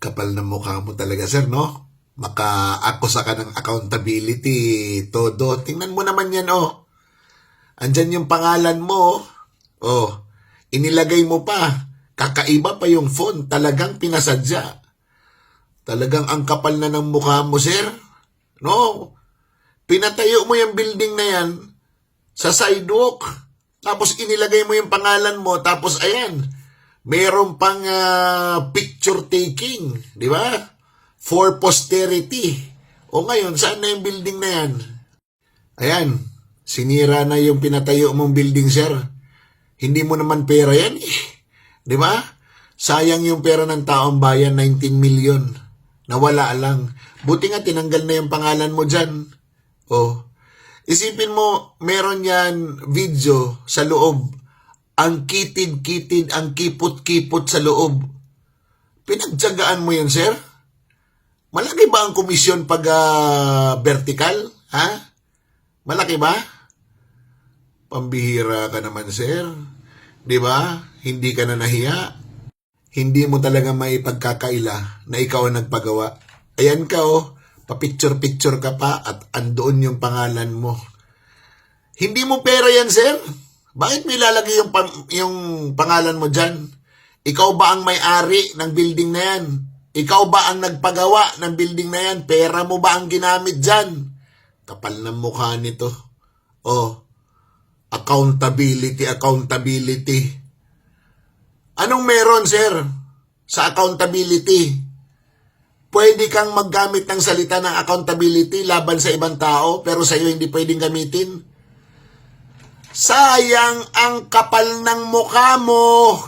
Kapal ng mukha mo talaga, sir, no? Maka-akusa ka ng accountability, todo. Tingnan mo naman yan, oh. Andyan yung pangalan mo, oh. Inilagay mo pa. Kakaiba pa yung phone. Talagang pinasadya. Talagang ang kapal na ng mukha mo, sir. No? Pinatayo mo yung building na yan sa sidewalk. Tapos inilagay mo yung pangalan mo. Tapos ayan, meron pang ah, picture taking. Di ba? For posterity. O ngayon, saan na yung building na yan? Ayan, sinira na yung pinatayo mong building, sir. Hindi mo naman pera yan eh. Di ba? Sayang yung pera ng taong bayan, 19 million. Nawala lang. Buti nga tinanggal na yung pangalan mo dyan. Oh. Isipin mo, meron yan video sa loob. Ang kitid-kitid, ang kipot-kipot sa loob. Pinagtsagaan mo yun, sir? Malaki ba ang komisyon pag ah, vertical? Ha? Malaki ba? Pambihira ka naman, sir. Di ba? Hindi ka na nahiya. Hindi mo talaga maipagkakaila na ikaw ang nagpagawa. Ayan ka, oh. Papicture-picture ka pa at andoon yung pangalan mo. Hindi mo pera yan, sir. Bakit may lalagay yung, pam- yung pangalan mo dyan? Ikaw ba ang may-ari ng building na yan? Ikaw ba ang nagpagawa ng building na yan? Pera mo ba ang ginamit dyan? Kapal ng mukha nito. Oh, accountability, accountability. Anong meron, sir, sa accountability? Pwede kang maggamit ng salita ng accountability laban sa ibang tao, pero sa iyo hindi pwedeng gamitin? Sayang ang kapal ng mukha mo.